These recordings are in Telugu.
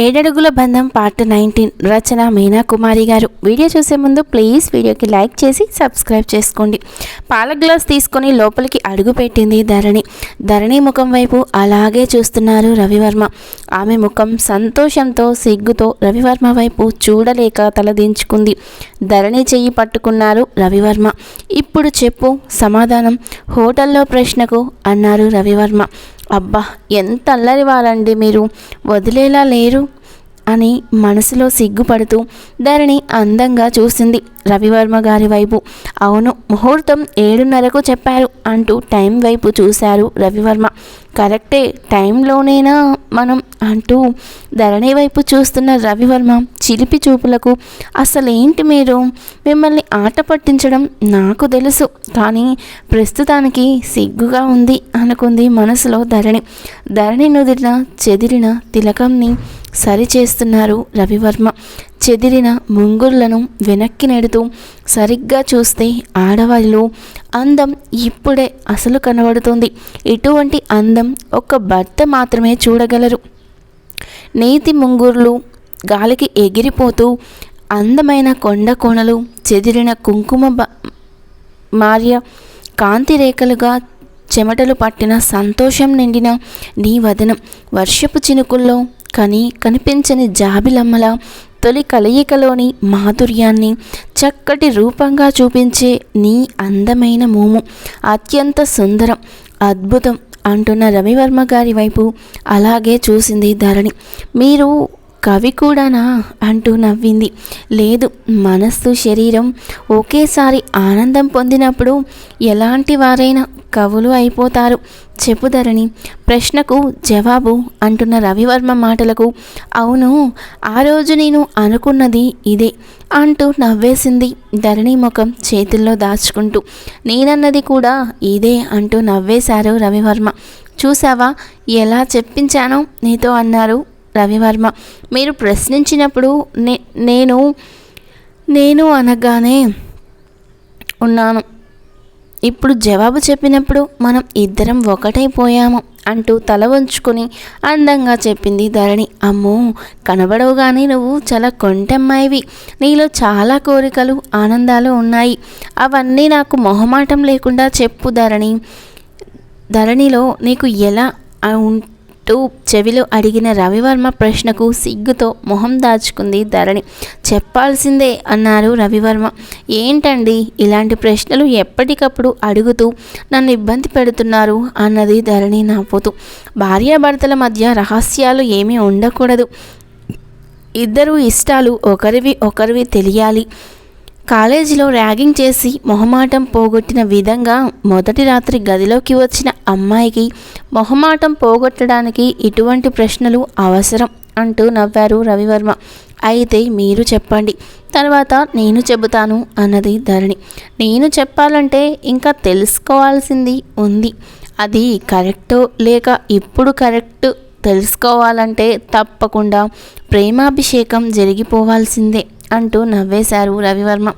ఏడడుగుల బంధం పార్ట్ నైన్టీన్ రచన మీనా కుమారి గారు. వీడియో చూసే ముందు ప్లీజ్ వీడియోకి లైక్ చేసి సబ్స్క్రైబ్ చేసుకోండి. పాల గ్లాస్ తీసుకొని లోపలికి అడుగు పెట్టింది ధరణి. ధరణి ముఖం వైపు అలాగే చూస్తున్నారు రవివర్మ. ఆమె ముఖం సంతోషంతో సిగ్గుతో రవివర్మ వైపు చూడలేక తలదించుకుంది ధరణి చెయ్యి పట్టుకున్నారు రవివర్మ. ఇప్పుడు చెప్పు సమాధానం. హోటల్లో ప్రశ్నకు అన్నారు రవివర్మ. అబ్బా ఎంత అల్లరి వారండి మీరు. వదిలేలా లేరు. అని మనసులో సిగ్గుపడుతూ ధరణి అందంగా చూసింది రవివర్మ గారి వైపు. అవును ముహూర్తం ఏడున్నరకు చెప్పారు అంటూ టైం వైపు చూశారు రవివర్మ. కరెక్టే టైంలోనేనా మనం అంటూ ధరణి వైపు చూస్తున్న రవివర్మ చిలిపి చూపులకు అసలేంటి మీరు? మిమ్మల్ని ఆట పట్టించడం నాకు తెలుసు కానీ ప్రస్తుతానికి సిగ్గుగా ఉంది అనుకుంది మనసులో ధరణి. ధరణి నుదిరిన చెదిరిన తిలకంని సరిచేస్తున్నారు రవివర్మ. చెదిరిన ముంగుర్లను వెనక్కి నెడుతూ సరిగ్గా చూస్తే ఆడవాళ్ళు అందం ఇప్పుడే అసలు కనబడుతుంది. ఇటువంటి అందం ఒక భర్త మాత్రమే చూడగలరు. నేతి ముంగుర్లు గాలికి ఎగిరిపోతూ అందమైన కొండ కోణలు చెదిరిన కుంకుమ మార్య కాంతి రేఖలుగా చెమటలు పట్టిన సంతోషం నిండిన నీ వదనం. వర్షపు చినుకుల్లో కని కనిపించని జాబిలమ్మల తొలి కలయికలోని మాధుర్యాన్ని చక్కటి రూపంగా చూపించే నీ అందమైన మోము. అత్యంత సుందరం అద్భుతం అంటున్న రవివర్మ గారి వైపు అలాగే చూసింది ధరణి. మీరు కవి కూడానా అంటూ నవ్వింది. లేదు మనస్సు శరీరం ఒకేసారి ఆనందం పొందినప్పుడు ఎలాంటి వారైనా కవులు అయిపోతారు. చెప్పుదరని ప్రశ్నకు జవాబు అంటున్న రవివర్మ మాటలకు అవును ఆ రోజు నేను అనుకున్నది ఇదే అంటూ నవ్వేసింది ధరణి ముఖం చేతుల్లో దాచుకుంటూ. నేనన్నది కూడా ఇదే అంటూ నవ్వేశారు రవివర్మ. చూసావా ఎలా చెప్పించానో నీతో అన్నారు రవివర్మ. మీరు ప్రశ్నించినప్పుడు నే నేను నేను అనగానే ఉన్నాను. ఇప్పుడు జవాబు చెప్పినప్పుడు మనం ఇద్దరం ఒకటైపోయాము అంటూ తల వంచుకొని అందంగా చెప్పింది ధరణి. అమ్మో కనబడవుగానే నువ్వు చాలా కొంటెమ్మాయివి. నీలో చాలా కోరికలు ఆనందాలు ఉన్నాయి. అవన్నీ నాకు మొహమాటం లేకుండా చెప్పు ధరణి. ధరణిలో నీకు ఎలా అంటూ చెవిలో అడిగిన రవివర్మ ప్రశ్నకు సిగ్గుతో మొహం దాచుకుంది ధరణి. చెప్పాల్సిందే అన్నారు రవివర్మ. ఏంటండి ఇలాంటి ప్రశ్నలు ఎప్పటికప్పుడు అడుగుతూ నన్ను ఇబ్బంది పెడుతున్నారు అన్నది ధరణి నవ్వుతూ. భార్యాభర్తల మధ్య రహస్యాలు ఏమీ ఉండకూడదు. ఇద్దరు ఇష్టాలు ఒకరివి ఒకరివి తెలియాలి. కాలేజీలో ర్యాగింగ్ చేసి మొహమాటం పోగొట్టిన విధంగా మొదటి రాత్రి గదిలోకి వచ్చిన అమ్మాయికి మొహమాటం పోగొట్టడానికి ఇటువంటి ప్రశ్నలు అవసరం అంటూ నవ్వారు రవివర్మ. అయితే మీరు చెప్పండి. తర్వాత నేను చెబుతాను అన్నది ధరణి. నేను చెప్పాలంటే ఇంకా తెలుసుకోవాల్సింది ఉంది. అది కరెక్టో లేక ఇప్పుడు కరెక్ట్ తెలుసుకోవాలంటే తప్పకుండా ప్రేమాభిషేకం జరిగిపోవాల్సిందే అంటూ నవ్వేశారు రవివర్మ.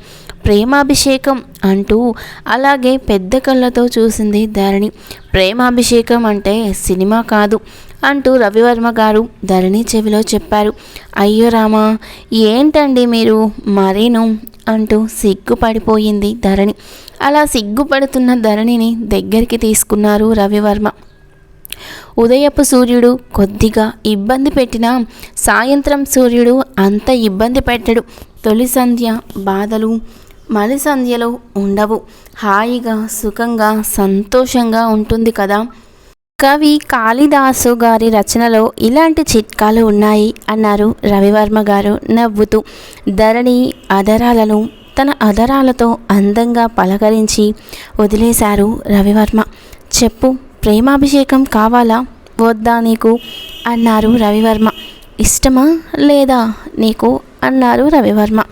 ప్రేమాభిషేకం అంటూ అలాగే పెద్ద కళ్ళతో చూసింది ధరణి. ప్రేమాభిషేకం అంటే సినిమా కాదు అంటూ రవివర్మ గారు ధరణి చెవిలో చెప్పారు. అయ్యో రామా ఏంటండి మీరు మరీను అంటూ సిగ్గుపడిపోయింది ధరణి. అలా సిగ్గుపడుతున్న ధరణిని దగ్గరికి తీసుకున్నారు రవివర్మ. ఉదయపు సూర్యుడు కొద్దిగా ఇబ్బంది పెట్టినా సాయంత్రం సూర్యుడు అంత ఇబ్బంది పెట్టడు. తొలి సంధ్య బాధలు మలి సంధ్యలో ఉండవు. హాయిగా సుఖంగా సంతోషంగా ఉంటుంది కదా? కవి కాళిదాసు గారి రచనలో ఇలాంటి చిట్కాలు ఉన్నాయి అన్నారు రవివర్మ గారు నవ్వుతూ. ధరణి అధరాలను తన అధరాలతో అందంగా పలకరించి వదిలేశారు రవివర్మ. చెప్పు ప్రేమాభిషేకం కావాలా? వద్దా నీకు? అన్నారు రవివర్మ. ఇష్టమా లేదా? నీకు అన్నారు రవివర్మ.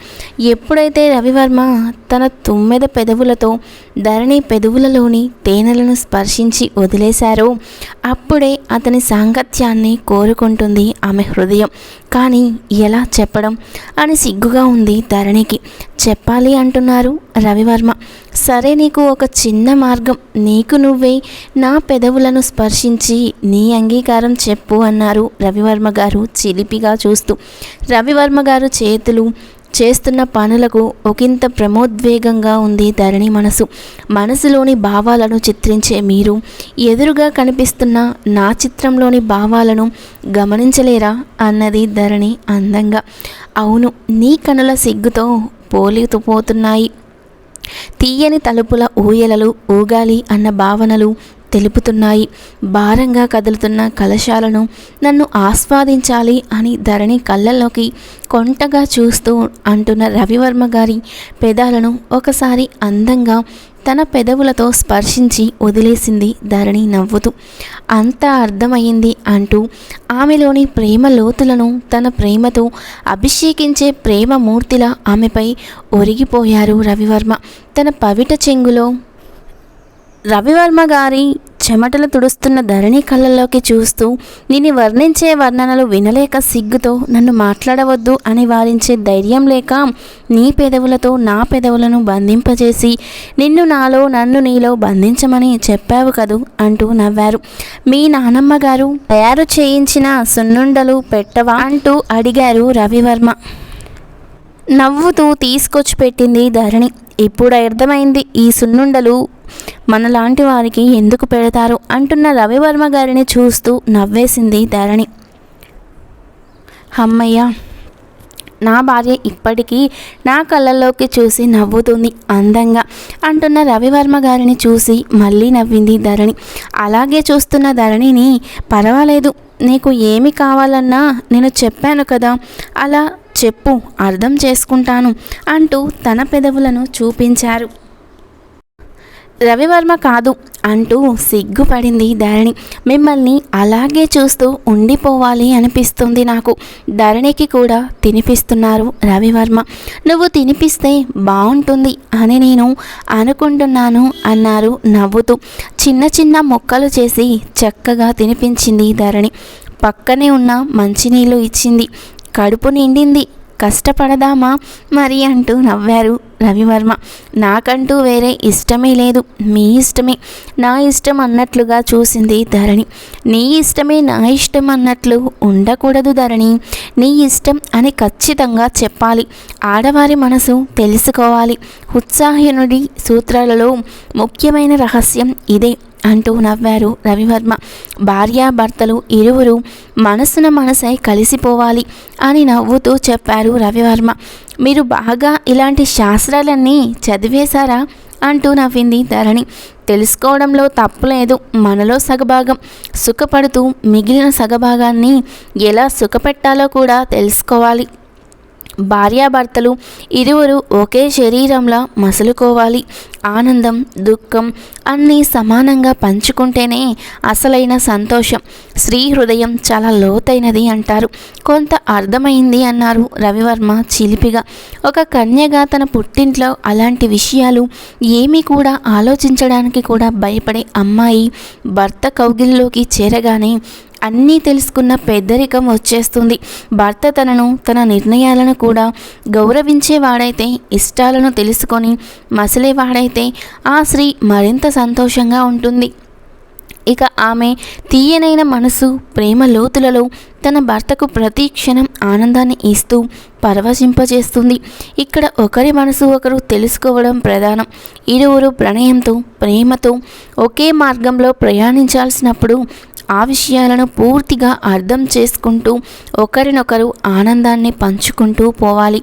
ఎప్పుడైతే రవివర్మ తన తుమ్మెద పెదవులతో ధరణి పెదవులలోని తేనెలను స్పర్శించి వదిలేశారో అప్పుడే అతని సాంగత్యాన్ని కోరుకుంటుంది ఆమె హృదయం. కానీ ఎలా చెప్పడం? అని సిగ్గుగా ఉంది ధరణికి. చెప్పాలి అంటున్నారు రవివర్మ. సరే నీకు ఒక చిన్న మార్గం. నీకు నువ్వే నా పెదవులను స్పర్శించి నీ అంగీకారం చెప్పు అన్నారు రవివర్మ గారు చిలిపిగా చూస్తూ. రవి రవివర్మ గారు చేతులు చేస్తున్న పనులకు ఒకంత ప్రమోద్వేగంగా ఉంది ధరణి మనసు. మనసులోని భావాలను చిత్రించే మీరు ఎదురుగా కనిపిస్తున్న నా చిత్రంలోని భావాలను గమనించలేరా అన్నది ధరణి అందంగా. అవును నీ కనుల సిగ్గుతో పోలిపోతున్నాయి. తీయని తలుపుల ఊయలలు ఊగాలి అన్న భావనలు తెలుపుతున్నాయి. భారంగా కదులుతున్న కలశాలను నన్ను ఆస్వాదించాలి అని ధరణి కళ్ళల్లోకి కొంటగా చూస్తూ అంటున్న రవివర్మ గారి పెదాలను ఒకసారి అందంగా తన పెదవులతో స్పర్శించి వదిలేసింది ధరణి నవ్వుతూ. అంతా అర్థమైంది అంటూ ఆమెలోని ప్రేమ లోతులను తన ప్రేమతో అభిషేకించే ప్రేమ మూర్తిలా ఆమెపై ఒరిగిపోయారు రవివర్మ. తన పవిట చెంగులో రవివర్మ గారి చెమటలు తుడుస్తున్న ధరణి కళ్ళల్లోకి చూస్తూ నిన్ను వర్ణించే వర్ణనలు వినలేక సిగ్గుతో నన్ను మాట్లాడవద్దు అని వారించే ధైర్యం లేక నీ పెదవులతో నా పెదవులను బంధింపజేసి నిన్ను నాలో నన్ను నీలో బంధించమని చెప్పావు కదూ అంటూ నవ్వారు. మీ నానమ్మ గారు తయారు చేయించిన సున్నుండలు పెట్టవా? అంటూ అడిగారు రవివర్మ. నవ్వుతూ తీసుకొచ్చి పెట్టింది ధరణి. ఇప్పుడు అర్థమైంది ఈ సున్నుండలు మనలాంటి వారికి ఎందుకు పెడతారు? అంటున్న రవివర్మ గారిని చూస్తూ నవ్వేసింది ధరణి. అమ్మయ్య నా భార్య ఇప్పటికీ నా కళ్ళల్లోకి చూసి నవ్వుతుంది అందంగా. అంటున్న రవివర్మ గారిని చూసి మళ్ళీ నవ్వింది ధరణి. అలాగే చూస్తున్న ధరణిని పర్వాలేదు నీకు ఏమి కావాలన్నా నేను చెప్పాను కదా అలా చెప్పు అర్థం చేసుకుంటాను అంటూ తన పెదవులను చూపించారు. రవివర్మ కాదు అంటూ సిగ్గుపడింది ధరణి. మిమ్మల్ని అలాగే చూస్తూ ఉండిపోవాలి అనిపిస్తుంది నాకు. ధరణికి కూడా తినిపిస్తున్నారు రవివర్మ. నువ్వు తినిపిస్తే బాగుంటుంది అని నేను అనుకుంటున్నాను అన్నారు నవ్వుతూ. చిన్న చిన్న మొక్కలు చేసి చక్కగా తినిపించింది ధరణి. పక్కనే ఉన్న మంచినీళ్ళు ఇచ్చింది. కడుపు నిండింది. కష్టపడదామా? మరి అంటూ నవ్వారు రవివర్మ. నాకంటూ వేరే ఇష్టమే లేదు. మీ ఇష్టమే. నా ఇష్టం అన్నట్లుగా చూసింది ధరణి. నీ ఇష్టమే నా ఇష్టం అన్నట్లు ఉండకూడదు ధరణి. నీ ఇష్టం అని ఖచ్చితంగా చెప్పాలి. ఆడవారి మనసు తెలుసుకోవాలి. ఉత్సాహనుడి సూత్రాలలో ముఖ్యమైన రహస్యం ఇదే. అంటూ నవ్వారు రవివర్మ. భార్యాభర్తలు ఇరువురు మనసున మనసై కలిసిపోవాలి అని నవ్వుతూ చెప్పారు రవివర్మ. మీరు బాగా ఇలాంటి శాస్త్రాలన్నీ చదివేశారా? అంటూ నవ్వింది ధరణి. తెలుసుకోవడంలో తప్పులేదు మనలో సగభాగం సుఖపడుతూ మిగిలిన సగభాగాన్ని ఎలా సుఖపెట్టాలో కూడా తెలుసుకోవాలి. భార్యాభర్తలు ఇరువురు ఒకే శరీరంలా మసులుకోవాలి. ఆనందం దుఃఖం అన్నీ సమానంగా పంచుకుంటేనే అసలైన సంతోషం. స్త్రీ హృదయం చాలా లోతైనది అంటారు. కొంత అర్థమైంది అన్నారు రవివర్మ చిలిపిగా. ఒక కన్యగా తన పుట్టింట్లో అలాంటి విషయాలు ఏమీ కూడా ఆలోచించడానికి కూడా భయపడే అమ్మాయి భర్త కౌగిల్లోకి చేరగానే అన్నీ తెలుసుకున్న పెద్దరికం వచ్చేస్తుంది. భర్త తనను తన నిర్ణయాలను కూడా గౌరవించేవాడైతే ఇష్టాలను తెలుసుకొని మసలేవాడైతే ఆ స్త్రీ మరింత సంతోషంగా ఉంటుంది. ఇక ఆమె తీయనైన మనసు ప్రేమ లోతులలో తన భర్తకు ప్రతి క్షణం ఆనందాన్ని ఇస్తూ పరవశింపజేస్తుంది. ఇక్కడ ఒకరి మనసు ఒకరు తెలుసుకోవడం ప్రధానం. ఇరువురు ప్రణయంతో ప్రేమతో ఒకే మార్గంలో ప్రయాణించాల్సినప్పుడు ఆ విషయాలను పూర్తిగా అర్థం చేసుకుంటూ ఒకరినొకరు ఆనందాన్ని పంచుకుంటూ పోవాలి.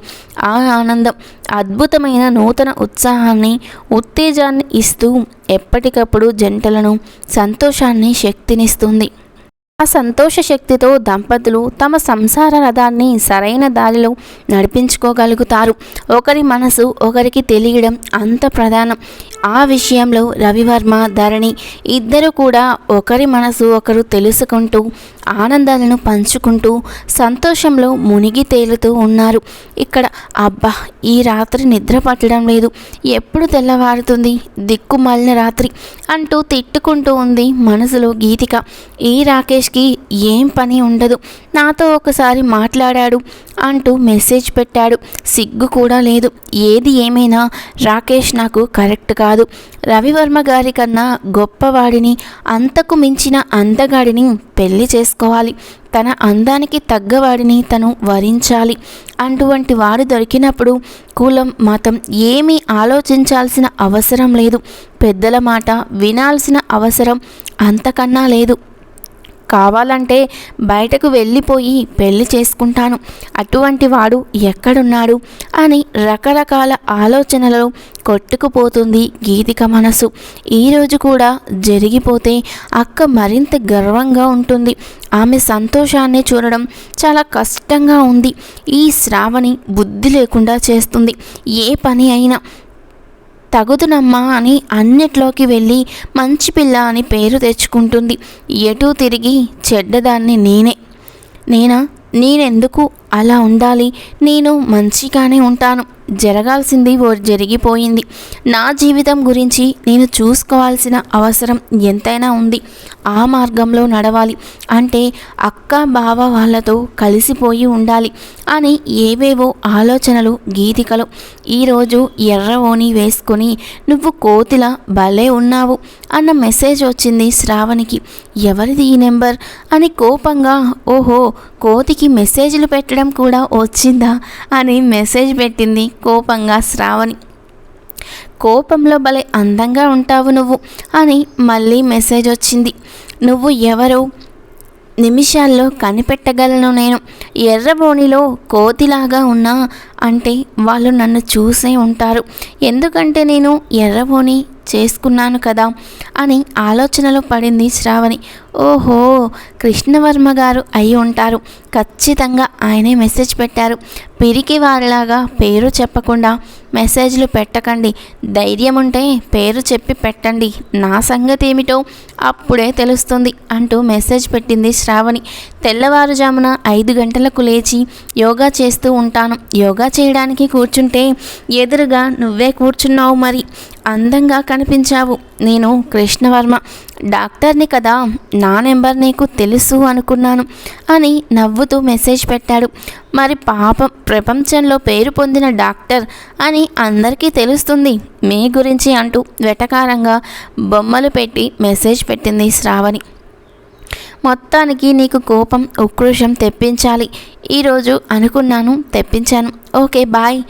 ఆ ఆనందం అద్భుతమైన నూతన ఉత్సాహాన్ని ఉత్తేజాన్ని ఇస్తూ ఎప్పటికప్పుడు జంటలను సంతోషాన్ని శక్తినిస్తుంది. ఆ సంతోష శక్తితో దంపతులు తమ సంసార రథాన్ని సరైన దారిలో నడిపించుకోగలుగుతారు. ఒకరి మనసు ఒకరికి తెలియడం అంత ప్రధానం. ఆ విషయంలో రవివర్మ ధరణి ఇద్దరు కూడా ఒకరి మనసు ఒకరు తెలుసుకుంటూ ఆనందాలను పంచుకుంటూ సంతోషంలో మునిగి తేలుతూ ఉన్నారు. ఇక్కడ అబ్బా ఈ రాత్రి నిద్ర పట్టడం లేదు. ఎప్పుడు తెల్లవారుతుంది? దిక్కుమాలిన రాత్రి అంటూ తిట్టుకుంటూ ఉంది మనసులో గీతిక. ఈ రాకేష్ రాకేష్కి ఏం పని ఉండదు. నాతో ఒకసారి మాట్లాడాడు అంటూ మెసేజ్ పెట్టాడు. సిగ్గు కూడా లేదు. ఏది ఏమైనా రాకేష్ నాకు కరెక్ట్ కాదు. రవివర్మ గారి కన్నా గొప్పవాడిని అంతకు మించిన అందగాడిని పెళ్ళి చేసుకోవాలి. తన అందానికి తగ్గవాడిని తను వరించాలి. అటువంటి వాడు దొరికినప్పుడు కులం మతం ఏమీ ఆలోచించాల్సిన అవసరం లేదు. పెద్దల మాట వినాల్సిన అవసరం అంతకన్నా లేదు. కావాలంటే బయటకు వెళ్ళిపోయి పెళ్ళి చేసుకుంటాను. అటువంటి వాడు ఎక్కడున్నాడు? అని రకరకాల ఆలోచనలలో కొట్టుకుపోతుంది గీతిక మనసు. ఈరోజు కూడా జరిగిపోతే అక్క మరింత గర్వంగా ఉంటుంది. ఆమె సంతోషాన్ని చూడడం చాలా కష్టంగా ఉంది. ఈ శ్రావణి బుద్ధి లేకుండా చేస్తుంది. ఏ పని అయినా తగుదునమ్మా అని అన్నిట్లోకి వెళ్ళి మంచి పిల్ల అని పేరు తెచ్చుకుంటుంది. ఎటూ తిరిగి చెడ్డదాన్ని నేనే. నేనా? నేనెందుకు అలా ఉండాలి? నేను మంచిగానే ఉంటాను. జరగాల్సింది ఓ జరిగిపోయింది. నా జీవితం గురించి నేను చూసుకోవాల్సిన అవసరం ఎంతైనా ఉంది. ఆ మార్గంలో నడవాలి అంటే అక్క బావ వాళ్ళతో కలిసిపోయి ఉండాలి అని ఏవేవో ఆలోచనలు గీతికలు ఈరోజు ఎర్ర ఓని వేసుకొని నువ్వు కోతిల భలే ఉన్నావు అన్న మెసేజ్ వచ్చింది శ్రావణికి. ఎవరిది ఈ నెంబర్? అని కోపంగా ఓహో కోతికి మెసేజ్లు పెట్టడం కూడా వచ్చిందా? అని మెసేజ్ పెట్టింది కోపంగా శ్రావణి కోపంలో భలే అందంగా ఉంటావు నువ్వు అని మళ్ళీ మెసేజ్ వచ్చింది. నువ్వు ఎవరు నిమిషాల్లో కనిపెట్టగలను నేను. ఎర్రబోనిలో కోతిలాగా ఉన్నా అంటే వాళ్ళు నన్ను చూసే ఉంటారు. ఎందుకంటే నేను ఎర్రబోని చేసుకున్నాను కదా అని ఆలోచనలో పడింది శ్రావణి. ఓహో కృష్ణవర్మ గారు అయి ఉంటారు. ఖచ్చితంగా ఆయనే మెసేజ్ పెట్టారు. పిరికి వారిలాగా పేరు చెప్పకుండా మెసేజ్లు పెట్టకండి. ధైర్యం ఉంటే పేరు చెప్పి పెట్టండి. నా సంగతి ఏమిటో అప్పుడే తెలుస్తుంది అంటూ మెసేజ్ పెట్టింది శ్రావణి. తెల్లవారుజామున ఐదు గంటలకు లేచి యోగా చేస్తూ ఉంటాను. యోగా చేయడానికి కూర్చుంటే ఎదురుగా నువ్వే కూర్చున్నావు మరి. అందంగా కనిపించావు. నేను కృష్ణవర్మ. డాక్టర్ని కదా నా నెంబర్ నీకు తెలుసు అనుకున్నాను అని నవ్వుతూ మెసేజ్ పెట్టాడు. మరి పాపం ప్రపంచంలో పేరు పొందిన డాక్టర్ అని అందరికీ తెలుస్తుంది మీ గురించి అంటూ వెటకారంగా బొమ్మలు పెట్టి మెసేజ్ పెట్టింది శ్రావణి. మొత్తానికి నీకు కోపం ఉక్రోషం తెప్పించాలి. ఈరోజు అనుకున్నాను తెప్పించాను. Okay bye.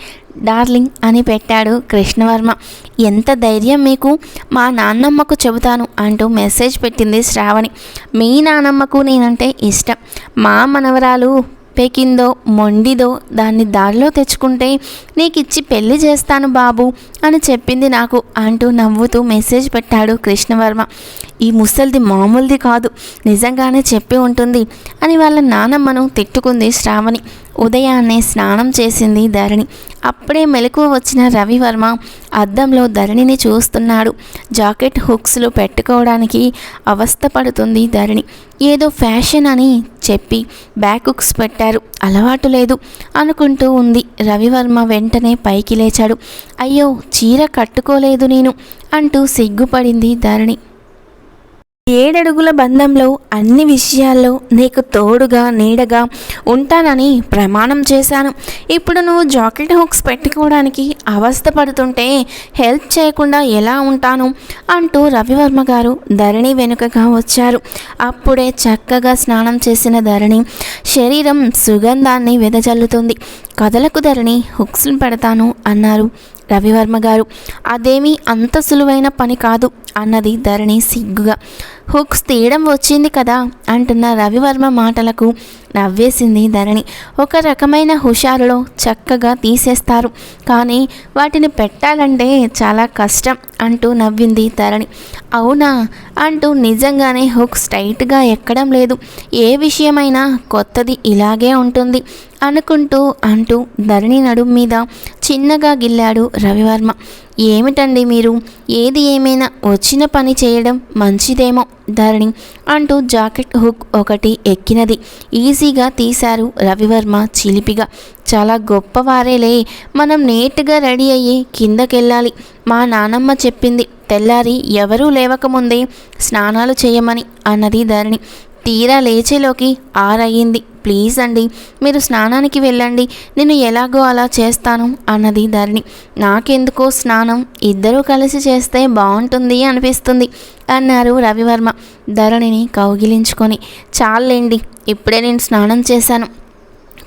డార్లింగ్ అని పెట్టాడు కృష్ణవర్మ. ఎంత ధైర్యం మీకు? మా నాన్నమ్మకు చెబుతాను అంటూ మెసేజ్ పెట్టింది శ్రావణి. మీ నానమ్మకు నేనంటే ఇష్టం. మా మనవరాలు పెకిందో మొండిదో దాన్ని దారిలో తెచ్చుకుంటే నీకు ఇచ్చి పెళ్ళి చేస్తాను బాబు అని చెప్పింది నాకు అంటూ నవ్వుతూ మెసేజ్ పెట్టాడు కృష్ణవర్మ. ఈ ముసలిది మామూలుది కాదు. నిజంగానే చెప్పి ఉంటుంది అని వాళ్ళ నానమ్మను తిట్టుకుంది శ్రావణి. ఉదయాన్నే స్నానం చేసింది ధరణి. అప్పుడే మెలకువ వచ్చిన రవివర్మ అద్దంలో ధరణిని చూస్తున్నాడు. జాకెట్ హుక్స్లు పెట్టుకోవడానికి అవస్థపడుతుంది ధరణి. ఏదో ఫ్యాషన్ అని చెప్పి బ్యాక్ హుక్స్ పెట్టారు. అలవాటు లేదు అనుకుంటూ ఉంది. రవివర్మ వెంటనే పైకి లేచాడు. అయ్యో చీర కట్టుకోలేదు నేను అంటూ సిగ్గుపడింది ధరణి. ఏడడుగుల బంధంలో అన్ని విషయాల్లో నీకు తోడుగా నీడగా ఉంటానని ప్రమాణం చేశాను. ఇప్పుడు నువ్వు జాకెట్ హుక్స్ పెట్టుకోవడానికి అవస్థ పడుతుంటే హెల్ప్ చేయకుండా ఎలా ఉంటాను? అంటూ రవివర్మ గారు ధరణి వెనుకగా వచ్చారు. అప్పుడే చక్కగా స్నానం చేసిన ధరణి శరీరం సుగంధాన్ని వెదజల్లుతుంది. కథలకు ధరణి హుక్స్ని పెడతాను అన్నారు రవివర్మ గారు. అదేమీ అంత సులువైన పని కాదు అన్నది ధరణి సిగ్గుగా. హుక్స్ తీయడం వచ్చింది కదా అంటున్న రవివర్మ మాటలకు నవ్వేసింది ధరణి. ఒక రకమైన హుషారులో చక్కగా తీసేస్తారు. కానీ వాటిని పెట్టాలంటే చాలా కష్టం అంటూ నవ్వింది ధరణి. అవునా అంటూ నిజంగానే హుక్స్ టైట్గా ఎక్కడం లేదు. ఏ విషయమైనా కొత్తది ఇలాగే ఉంటుంది అనుకుంటూ అంటూ ధరణి నడుం మీద చిన్నగా గిల్లాడు రవివర్మ. ఏమిటండి మీరు? ఏది ఏమైనా వచ్చిన పని చేయడం మంచిదేమో ధరణి అంటూ జాకెట్ హుక్ ఒకటి ఎక్కినది. ఈజీగా తీశారు రవివర్మ చిలిపిగా. చాలా గొప్పవారేలే. మనం నేట్గా రెడీ అయ్యి కిందకెళ్ళాలి. మా నానమ్మ చెప్పింది. తెల్లారి ఎవరూ లేవకముందే స్నానాలు చేయమని అన్నది ధరణి. తీరా లేచేలోకి ఆరయ్యింది. ప్లీజ్ అండి మీరు స్నానానికి వెళ్ళండి. నేను ఎలాగో అలా చేస్తాను అన్నది ధరణి. నాకెందుకో స్నానం? ఇద్దరూ కలిసి చేస్తే బాగుంటుంది అనిపిస్తుంది అన్నారు రవివర్మ ధరణిని కౌగిలించుకొని. చాలండి ఇప్పుడే నేను స్నానం చేశాను.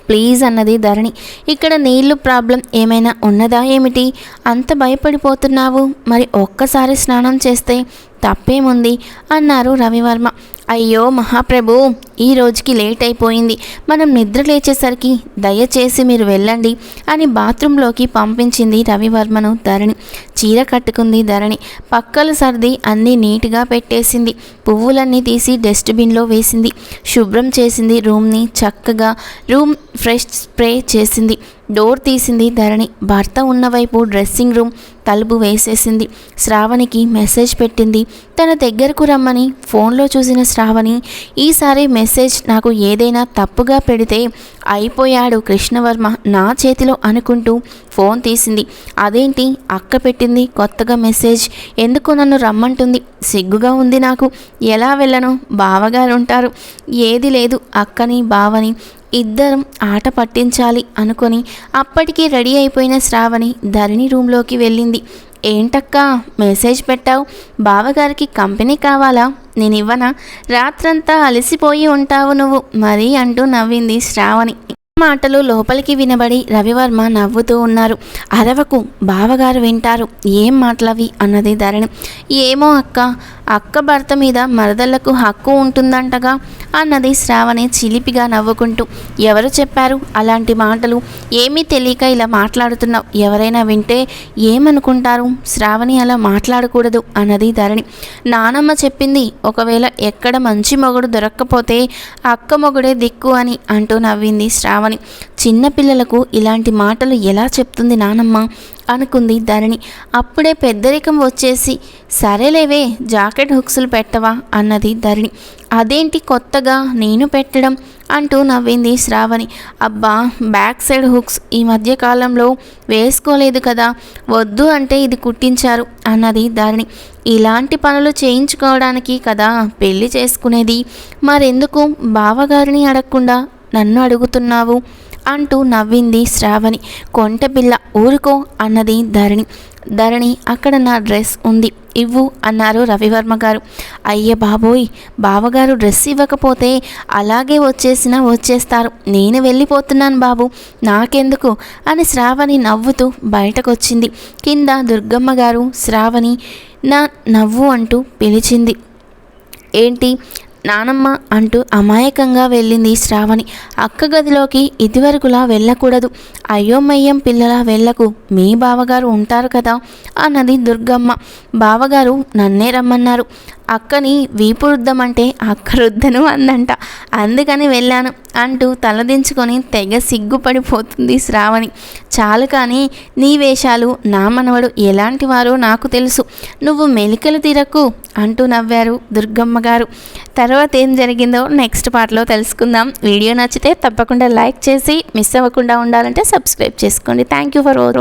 ప్లీజ్ అన్నది ధరణి. ఇక్కడ నీళ్ళు ప్రాబ్లం ఏమైనా ఉన్నదా ఏమిటి? అంత భయపడిపోతున్నావు. మరి ఒక్కసారి స్నానం చేస్తే తప్పేముంది? అన్నారు రవివర్మ. అయ్యో మహాప్రభు ఈ రోజుకి లేట్ అయిపోయింది. మనం నిద్ర లేచేసరికి దయచేసి మీరు వెళ్ళండి అని బాత్రూంలోకి పంపించింది రవివర్మను ధరణి. చీర కట్టుకుంది ధరణి. పక్కలు సర్ది అన్నీ నీట్గా పెట్టేసింది. పువ్వులన్నీ తీసి డస్ట్బిన్లో వేసింది. శుభ్రం చేసింది రూమ్ని చక్కగా. రూమ్ ఫ్రెష్ స్ప్రే చేసింది. డోర్ తీసింది ధరణి. భర్త ఉన్నవైపు డ్రెస్సింగ్ రూమ్ తలుపు వేసేసింది. శ్రావణికి మెసేజ్ పెట్టింది. తన దగ్గరకు రమ్మని ఫోన్లో చూసిన శ్రావణి ఈసారి మెసేజ్ నాకు ఏదైనా తప్పుగా పెడితే అయిపోయాడు కృష్ణవర్మ నా చేతిలో అనుకుంటూ ఫోన్ తీసింది. అదేంటి? అక్క పెట్టింది కొత్తగా మెసేజ్. ఎందుకు నన్ను రమ్మంటుంది? సిగ్గుగా ఉంది నాకు. ఎలా వెళ్ళను? బావగారు ఉంటారు. ఏది లేదు అక్కని బావని. ఇద్దరం ఆట పట్టించాలి అనుకొని అప్పటికి రెడీ అయిపోయిన శ్రావణి ధరణి రూమ్లోకి వెళ్ళింది. ఏంటక్కా మెసేజ్ పెట్టావు? బావగారికి కంపెనీ కావాలా? నేను ఇవ్వనా రాత్రంతా అలసిపోయి ఉంటావు నువ్వు మరీ అంటూ నవ్వింది శ్రావణి. మాటలు లోపలికి వినబడి రవివర్మ నవ్వుతూ ఉన్నారు. అరవకు బావగారు వింటారు. ఏం మాటలవి? అన్నది ధరణి. ఏమో అక్క అక్క భర్త మీద మరదళ్ళకు హక్కు ఉంటుందంటగా? అన్నది శ్రావణి చిలిపిగా నవ్వుకుంటూ. ఎవరు చెప్పారు అలాంటి మాటలు? ఏమీ తెలియక ఇలా మాట్లాడుతున్నావు. ఎవరైనా వింటే ఏమనుకుంటారు? శ్రావణి అలా మాట్లాడకూడదు అన్నది ధరణి. నానమ్మ చెప్పింది ఒకవేళ ఎక్కడ మంచి మొగుడు దొరక్కపోతే అక్క మొగుడే దిక్కు అని అంటూ నవ్వింది శ్రావణి. చిన్నపిల్లలకు ఇలాంటి మాటలు ఎలా చెప్తుంది నానమ్మ? అనుకుంది ధరణి. అప్పుడే పెద్దరికం వచ్చేసి సరేలేవే జాకెట్ హుక్స్లు పెట్టవా? అన్నది ధరణి. అదేంటి కొత్తగా నేను పెట్టడం? అంటూ నవ్వింది శ్రావణి. అబ్బా బ్యాక్ సైడ్ హుక్స్ ఈ మధ్య కాలంలో వేసుకోలేదు కదా వద్దు అంటే ఇది కుట్టించారు అన్నది ధరణి. ఇలాంటి పనులు చేయించుకోవడానికి కదా పెళ్ళి చేసుకునేది. మరెందుకు? బావగారిని అడగకుండా నన్ను అడుగుతున్నావు? అంటూ నవ్వింది శ్రావణి. కొంటపిల్ల ఊరుకో అన్నది ధరణి. ధరణి అక్కడ నా డ్రెస్ ఉంది. ఇవ్వు అన్నారు రవివర్మ గారు. అయ్య బాబోయ్ బావగారు డ్రెస్ ఇవ్వకపోతే అలాగే వచ్చేసినా వచ్చేస్తారు. నేను వెళ్ళిపోతున్నాను బాబు నాకెందుకు? అని శ్రావణి నవ్వుతూ బయటకొచ్చింది. కింద దుర్గమ్మ గారు శ్రావణి నా నవ్వు అంటూ పిలిచింది. ఏంటి? నానమ్మ అంటూ అమాయకంగా వెళ్ళింది శ్రావణి. అక్క గదిలోకి ఇదివరకులా వెళ్ళకూడదు. అయోమయ్యం పిల్లల వెళ్ళకు. మీ బావగారు ఉంటారు కదా అన్నది దుర్గమ్మ. బావగారు నన్నే రమ్మన్నారు. అక్కని వీపు రుద్దమంటే అక్క రుద్దను అందంట. అందుకని వెళ్ళాను అంటూ తలదించుకొని తెగ సిగ్గుపడిపోతుంది శ్రావణి. చాలు కానీ నీ వేషాలు నా మనవడు ఎలాంటి వారో నాకు తెలుసు. నువ్వు మెలికలు తిరక్కు అంటూ నవ్వారు దుర్గమ్మ గారు తర్వాత తర్వాత ఏం జరిగిందో నెక్స్ట్ పార్ట్లో తెలుసుకుందాం. వీడియో నచ్చితే తప్పకుండా లైక్ చేసి మిస్ అవ్వకుండా ఉండాలంటే సబ్స్క్రైబ్ చేసుకోండి. Thank you for over